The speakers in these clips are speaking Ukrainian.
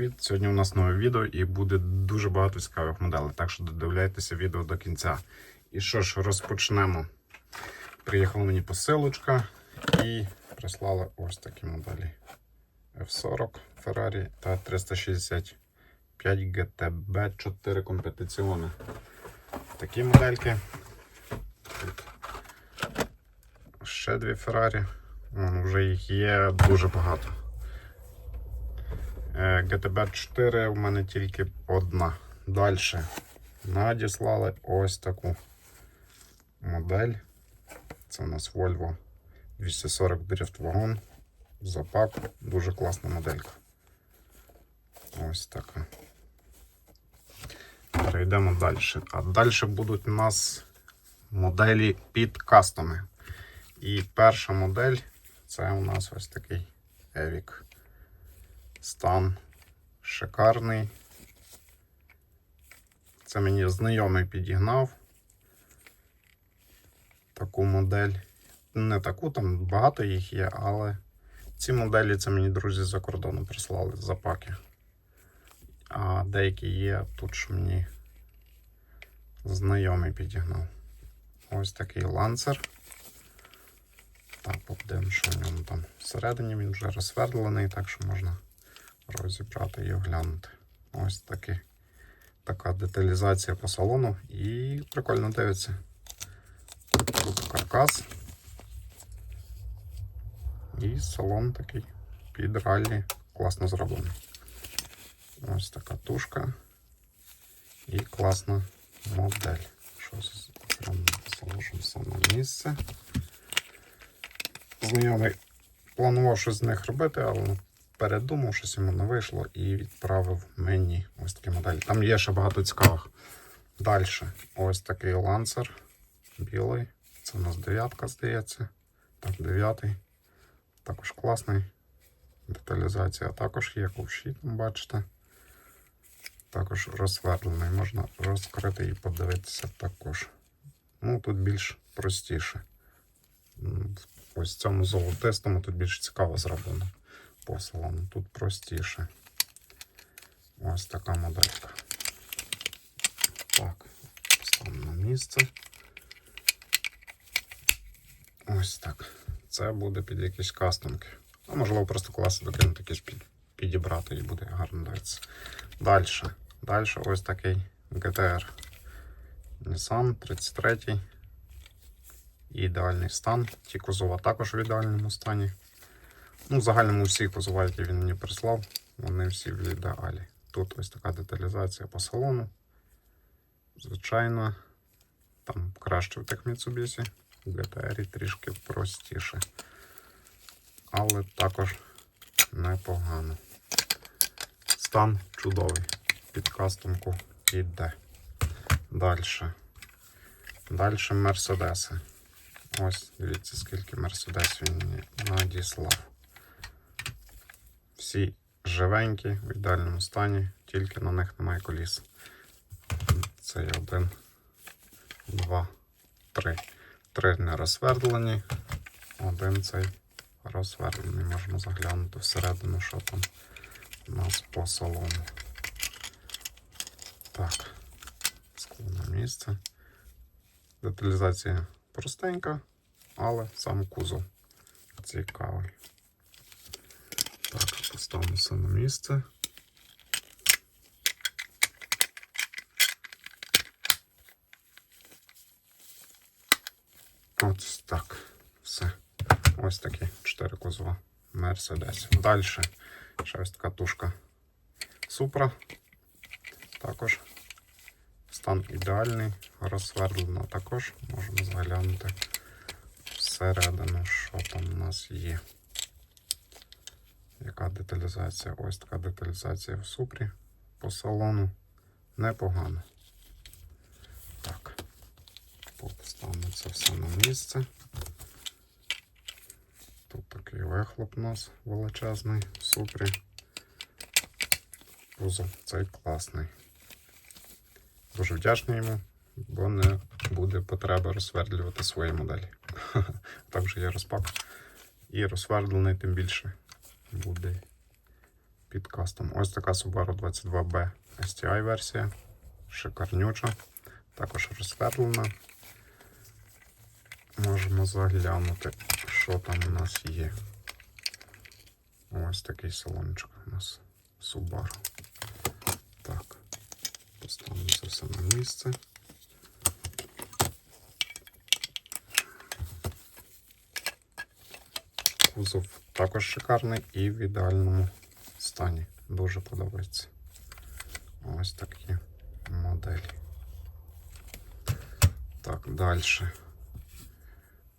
Привіт! Сьогодні у нас нове відео і буде дуже багато цікавих моделей, так що додивляйтеся відео до кінця. І що ж, розпочнемо. Приїхала мені посилочка і прислали ось такі моделі F40 Ferrari та 365 GTB 4 компетиціони. Такі модельки. Тут ще дві Ferrari. Вже їх є дуже багато. Е, GTB 4 у мене тільки одна. Далі надіслали ось таку модель. Це у нас Volvo 240 Drift Wagon. Запак. Дуже класна моделька. Ось така. Перейдемо далі. А далі будуть у нас моделі під кастоми. І перша модель це у нас ось такий Evic. Стан шикарний. Це мені знайомий підігнав таку модель. Не таку, там багато їх є, але ці моделі це мені друзі за кордону прислали з запаки. А деякі є тут, що мені знайомий підігнав. Ось такий ланцер. Так, подивимо, що в ньому там всередині він вже розсвердлений, так що можна розібрати і оглянути. Ось таки, така деталізація по салону і прикольно дивиться. Тут каркас. І салон такий під раллі класно зроблений. Ось така тушка і класна модель. Що заложимося на місце. Знайомий планував щось з них робити, але передумав, щось йому не вийшло і відправив мені ось такі моделі. Там є ще багато цікавих. Далі ось такий ланцер білий. Це у нас дев'ятка, здається. Так, дев'ятий. Також класний. Деталізація також є ковші, бачите. Також розсвердлений, можна розкрити і подивитися також. Ну, тут більш простіше. Ось цьому золотистому тут більш цікаво зроблено по. Тут простіше. Ось така моделька. Так, ставимо на місце. Ось так. Це буде під якісь кастомки. А можливо просто класи докинути якісь під, підібрати і буде гарно дивитися. Далі. Далі ось такий GTR. Nissan 33. Ідеальний стан. Ті кузова також в ідеальному стані. Ну, в загальному всі кузова, які він мені прислав, вони всі в ідеалі. Тут ось така деталізація по салону. Звичайно, там краще в тих Mitsubishi. В GTR трішки простіше. Але також непогано. Стан чудовий. Під кастомку йде. Далі. Далі Мерседеси. Ось, дивіться, скільки Мерседес він мені надіслав. Всі живенькі, в ідеальному стані, тільки на них немає коліс. Це є один, два, три. Три не розсвердлені, один цей розсвердлений. Можемо заглянути всередину, що там у нас по салону. Так, скло на місце. Деталізація простенька, але сам кузов цікавий. Поставимо все на місце. Ось так. Все. Ось такі 4 кузова Мерседес. Далі ще ось така тушка Супра. Також стан ідеальний, розсвердлено також. Можемо заглянути всередину, що там у нас є. Яка деталізація? Ось така деталізація в супрі по салону. Непогано. Так, поставимо це все на місце. Тут такий вихлоп у нас величезний в супрі. Кузов цей класний. Дуже вдячний йому, бо не буде потреби розсвердлювати свої моделі. Також є розпак. І розсвердлений тим більше буде під кастом. Ось така Subaru 22B STI версія. Шикарнюча. Також розсверлена. Можемо заглянути, що там у нас є. Ось такий салончик у нас Subaru. Так, поставимо це все на місце. Кузов також шикарний і в ідеальному стані. Дуже подобається. Ось такі моделі. Так, далі.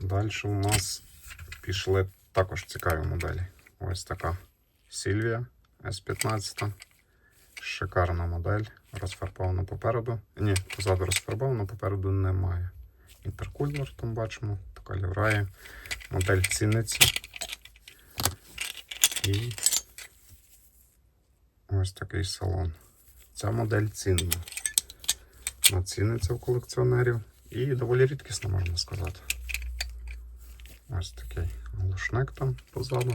Далі у нас пішли також цікаві моделі. Ось така Сільвія S15. Шикарна модель. Розфарбована попереду. Ні, позаду розфарбована, попереду немає. Інтеркулер там бачимо, така ліврає. Модель ціниться. І ось такий салон. Ця модель цінна. Вона ціниться у колекціонерів і доволі рідкісна, можна сказати. Ось такий глушник там позаду.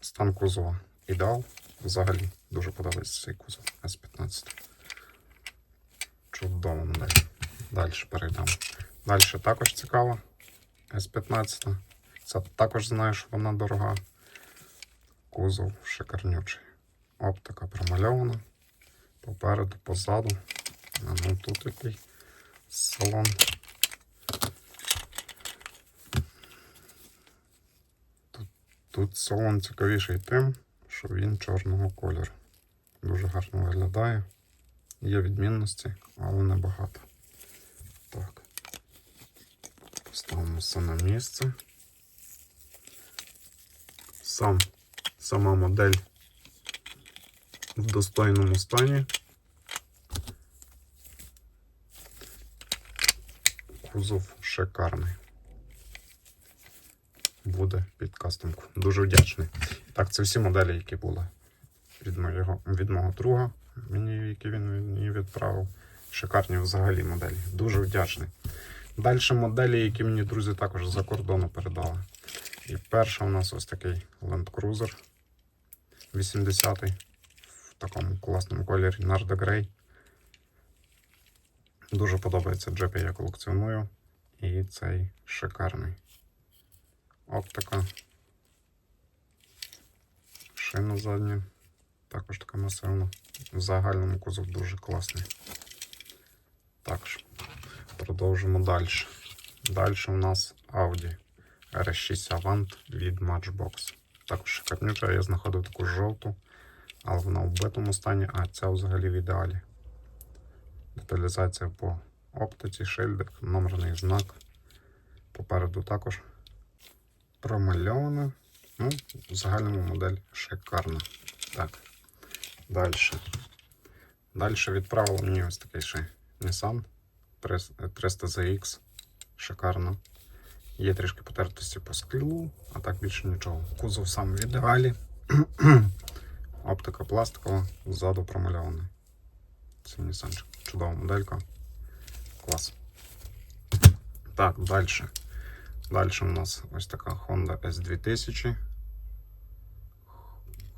Стан кузова ідеал. Взагалі дуже подобається цей кузов S15. Чудова модель. Далі перейдемо. Далі також цікава S15. Це також знаю, що вона дорога. Кузов шикарнючий. Оптика промальована. Попереду, позаду. Ну тут який салон. Тут, тут салон цікавіший тим, що він чорного кольору. Дуже гарно виглядає. Є відмінності, але небагато. Так. Поставимо все на місце. Сам, сама модель в достойному стані. Кузов шикарний. Буде під кастомку. Дуже вдячний. Так, це всі моделі, які були від моєго, від мого друга, мені, які він мені відправив. Шикарні взагалі моделі. Дуже вдячний. Далі моделі, які мені друзі також за кордону передали. І перша у нас ось такий Land Cruiser 80-й в такому класному кольорі Nardo Grey. Дуже подобається джеп, я колекціоную. І цей шикарний. Оптика. Шина задня. Також така масивна. В загальному кузов дуже класний. Також продовжимо далі. Далі у нас Audi RS6 Avant від Matchbox. Також шикарнюча, я знаходив таку жовту, але вона в битому стані, а ця взагалі в ідеалі. Деталізація по оптиці, шильдик, номерний знак. Попереду також промальована. Ну, в загальному модель шикарна. Так. Далі. Далі відправили мені ось такий ще Nissan 300 ZX. Шикарно. Є трішки потертості по склу, а так більше нічого. Кузов сам в ідеалі. Оптика пластикова, ззаду промальований. Це Nissan. Чудова моделька. Клас. Так, далі. Далі у нас ось така Honda S2000.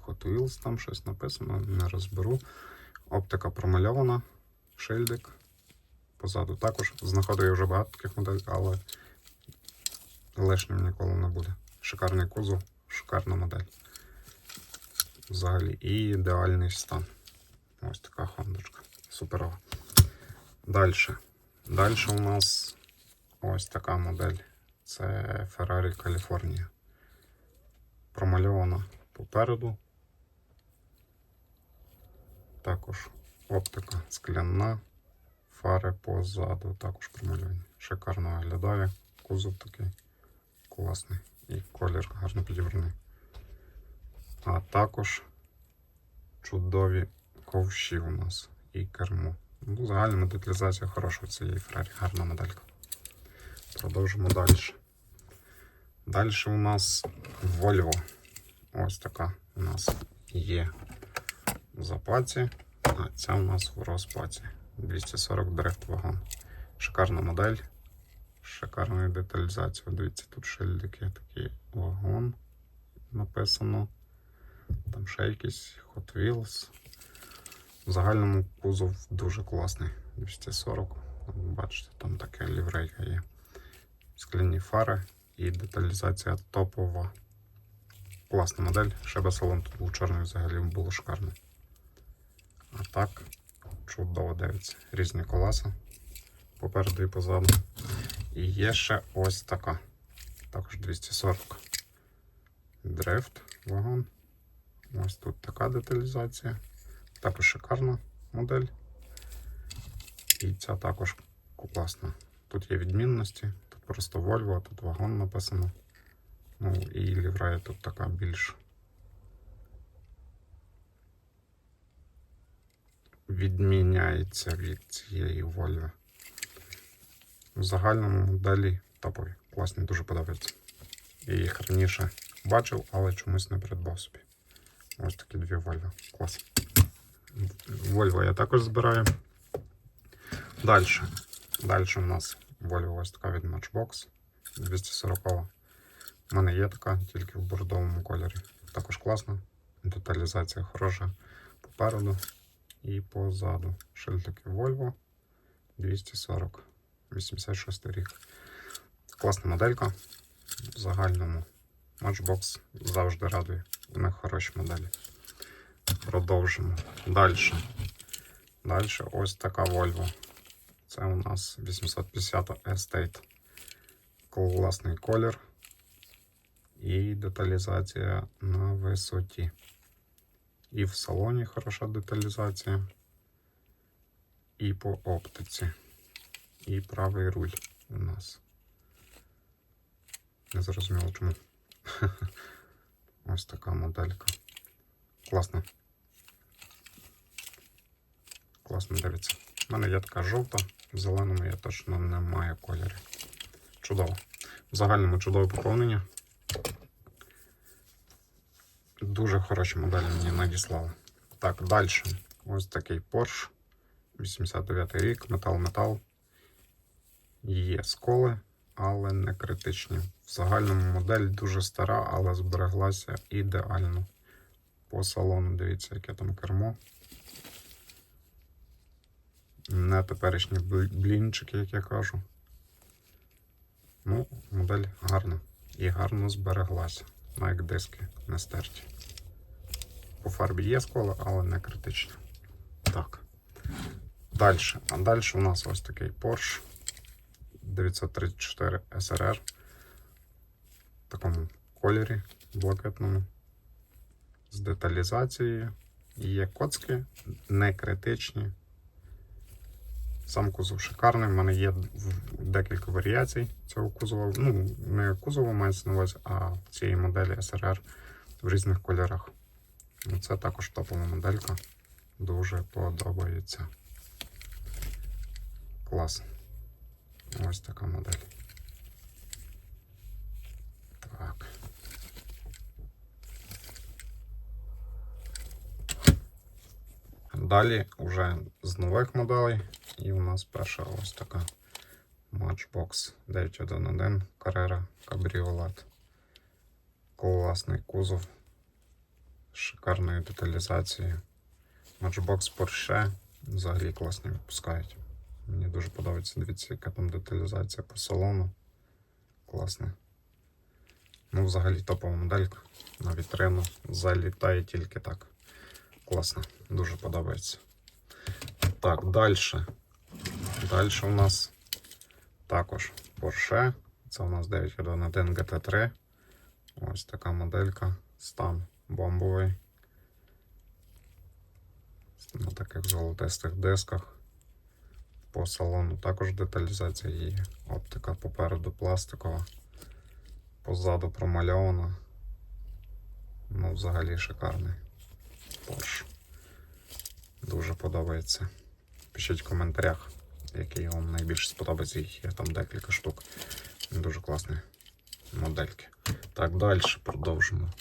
Hot Wheels там щось написано, не розберу. Оптика промальована, шильдик. Позаду також. Знаходив я вже багато таких моделей, але лишнім ніколи не буде. Шикарний кузов, шикарна модель. Взагалі і ідеальний стан. Ось така хондочка. Суперова. Далі. Далі у нас ось така модель. Це Ferrari California. Промальована попереду. Також оптика скляна, фари позаду також промальовані. Шикарно виглядає. Кузов такий класний. І колір гарно підібраний. А також чудові ковші у нас і кермо. Ну, загальна деталізація хороша цієї Ferrari. Гарна моделька. Продовжимо далі. Далі у нас Volvo. Ось така у нас є в запаці, а ця у нас в розпаці. 240 Drift вагон. Шикарна модель. Шикарна деталізація. Дивіться, тут шильдики такий вагон. написано. Там ще якийсь Hot Wheels. В загальному кузов дуже класний. 240. Бачите, там така ліврейка є. Скляні фари і деталізація топова. Класна модель. Ще би салон тут був чорний взагалі було шикарно. А так, чудово дивиться. Різні колеса попереду і позаду. І є ще ось така. Також 240. Дрифт, вагон. Ось тут така деталізація. Також шикарна модель. І ця також класна. Тут є відмінності. Тут просто Volvo, тут вагон написано. Ну і ліврея тут така більш відміняється від цієї Volvo. В загальному моделі топові. Класні, дуже подобаються. Я їх раніше бачив, але чомусь не придбав собі. Ось такі дві Volvo. Клас. Volvo я також збираю. Далі. Далі у нас Volvo ось така від Matchbox 240. У мене є така, тільки в бордовому кольорі. Також класна. Деталізація хороша попереду і позаду. Шильдики Volvo 240. 86 рік. Класна моделька. В загальному Matchbox завжди радує. У них хороші моделі. Продовжимо. Далі. Далі ось така Volvo. Це у нас 850 Estate. Класний колір. І деталізація на висоті. І в салоні хороша деталізація. І по оптиці. І правий руль у нас. Не зрозуміло чому. Ось така моделька. Класна. Класно дивиться. У мене є така жовта, в зеленому я точно не маю кольорів. Чудово. В загальному чудове поповнення. Дуже хороші моделі мені надіслали. Так, далі. Ось такий Porsche. 89 рік, метал-метал. Є сколи, але не критичні. В загальному модель дуже стара, але збереглася ідеально. По салону, дивіться, яке там кермо. Не теперішні блінчики, як я кажу. Ну, модель гарна. І гарно збереглася. На як диски не стерті. По фарбі є сколи, але не критичні. Так. Далі. А далі у нас ось такий Porsche. 934 SRR в такому кольорі блакитному з деталізацією. Є коцки не критичні. Сам кузов шикарний. В мене є декілька варіацій цього кузова. Ну, не кузова мається на увазі, а цієї моделі SRR в різних кольорах. Це також топова моделька. Дуже подобається. Клас. Ось така модель. Так. Далі вже з нових моделей. І у нас перша ось така Matchbox 911 Carrera Cabriolet. Класний кузов. з Шикарною деталізацією. Matchbox Porsche взагалі класні випускають. Мені дуже подобається. Дивіться, яка там деталізація по салону. Класна. Ну, взагалі топова моделька. На вітрину залітає тільки так. Класно. Дуже подобається. Так, далі. Далі у нас також Porsche. Це у нас 911 GT3. Ось така моделька. Стан бомбовий. На таких золотистих дисках. По салону також деталізація її. Оптика попереду пластикова. Позаду промальована. Ну, взагалі шикарний Porsche. Дуже подобається. Пишіть в коментарях, який вам найбільше сподобається. Їх є там декілька штук. Дуже класні модельки. Так, далі продовжимо.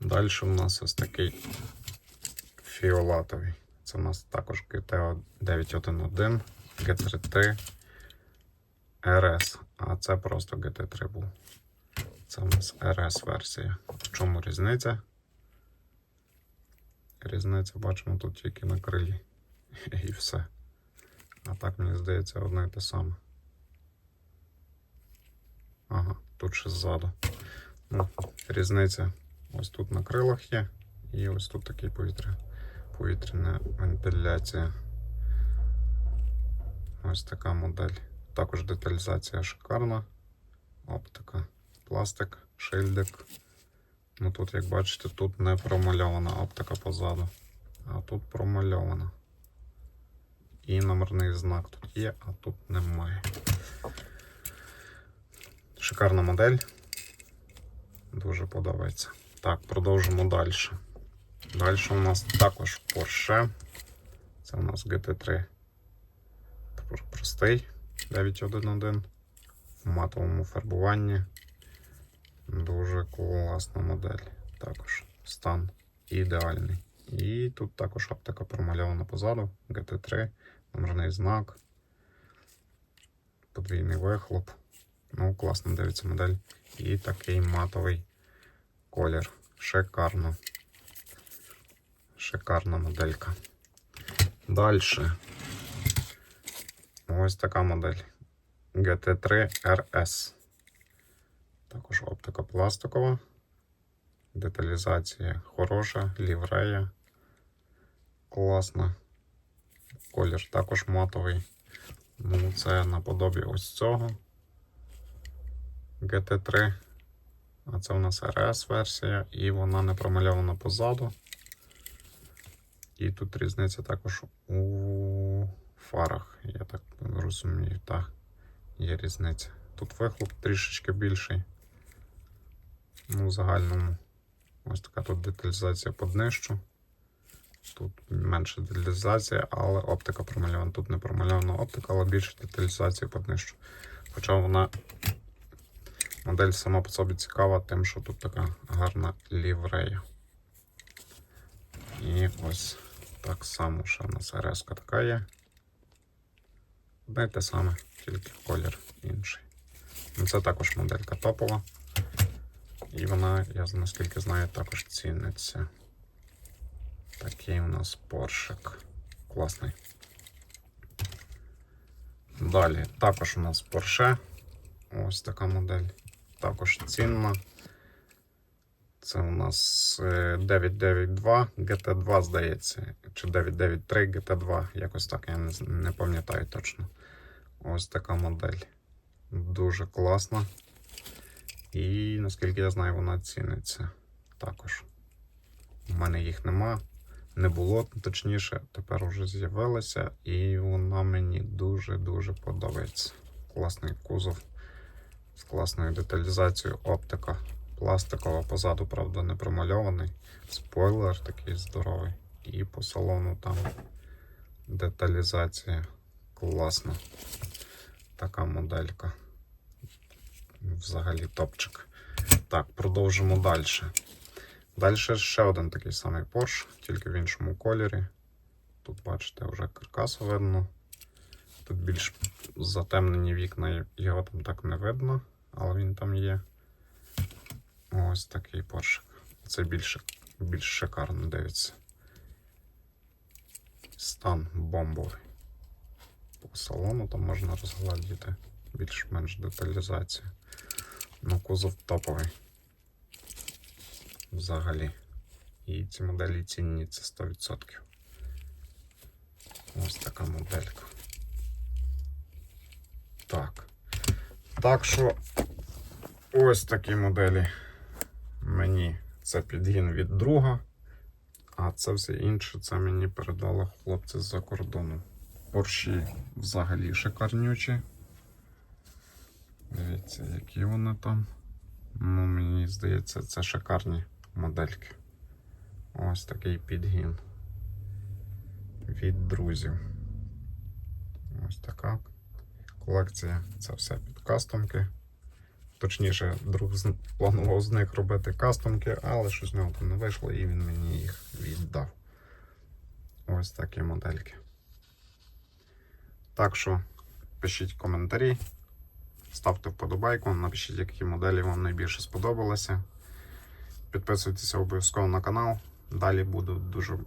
Далі у нас ось такий фіолатовий. Це у нас також GT 911, GT3 RS, а це просто GT3 був. Це у нас RS-версія. В чому різниця? Різниця бачимо тут тільки на крилі. І все. А так, мені здається, одне і те саме. Ага, тут ще ззаду. Ну, різниця ось тут на крилах є, і ось тут такий повітря, повітряна вентиляція. Ось така модель. Також деталізація шикарна. Оптика, пластик, шильдик. Ну тут, як бачите, тут не промальована оптика позаду, а тут промальована. І номерний знак тут є, а тут немає. Шикарна модель. Дуже подобається. Так, продовжимо далі. Далі у нас також Porsche. Це у нас GT3 Пр- простий 911 в матовому фарбуванні. Дуже класна модель. Також стан ідеальний. І тут також оптика промальована позаду. GT3, номерний знак, подвійний вихлоп. Ну, класно дивиться модель. І такий матовий колір. Шикарно. Шикарна моделька. Далі. Ось така модель. GT3 RS. Також оптика пластикова. Деталізація хороша, ліврея. Класна. Колір також матовий. Ну, це наподобі ось цього. GT3. А це у нас RS версія, і вона не промальована позаду. І тут різниця також у фарах, я так розумію, так, є різниця. Тут вихлоп трішечки більший. Ну, в загальному. Ось така тут деталізація по днищу. Тут менша деталізація, але оптика промальована. Тут не промальована оптика, але більше деталізація по днищу. Хоча вона модель сама по собі цікава, тим, що тут така гарна ліврея. І ось так само ще в нас РС така є. Одне те саме, тільки колір інший. Ну, Це також моделька топова. І вона, я наскільки знаю, також ціниться. Такий у нас поршик. Класний. Далі, також у нас Porsche. Ось така модель. Також цінна. Це у нас е, 992 GT2, здається, чи 993 GT2, якось так, я не пам'ятаю точно. Ось така модель. Дуже класна. І наскільки я знаю, вона ціниться також. У мене їх нема, не було, точніше, тепер вже з'явилася, і вона мені дуже-дуже подобається. Класний кузов з класною деталізацією, оптика пластикова позаду, правда, не промальований. Спойлер такий здоровий. І по салону там деталізація класна. Така моделька. Взагалі топчик. Так, продовжимо далі. Далі ще один такий самий Porsche, тільки в іншому кольорі. Тут, бачите, вже каркас видно. Тут більш затемнені вікна, його там так не видно, але він там є. Ось такий Porsche. Це більш, більш шикарно дивиться. Стан бомбовий. По салону там можна розгладіти більш-менш деталізацію. Ну, кузов топовий. Взагалі. І ці моделі цінні це 100%. Ось така моделька. Так. Так що ось такі моделі мені це підгін від друга, а це все інше це мені передали хлопці з-за кордону. Порші взагалі шикарнючі. Дивіться, які вони там. Ну, мені здається, це шикарні модельки. Ось такий підгін від друзів. Ось така колекція. Це все під кастомки. Точніше, друг планував з них робити кастомки, але щось з нього не вийшло, і він мені їх віддав. Ось такі модельки. Так що пишіть коментарі, Ставте вподобайку, напишіть, які моделі вам найбільше сподобалися. Підписуйтеся обов'язково на канал. Далі буде дуже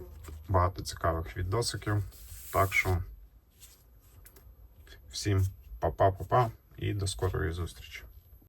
багато цікавих відосиків. Так що всім па-па-па-па і до скорої зустрічі.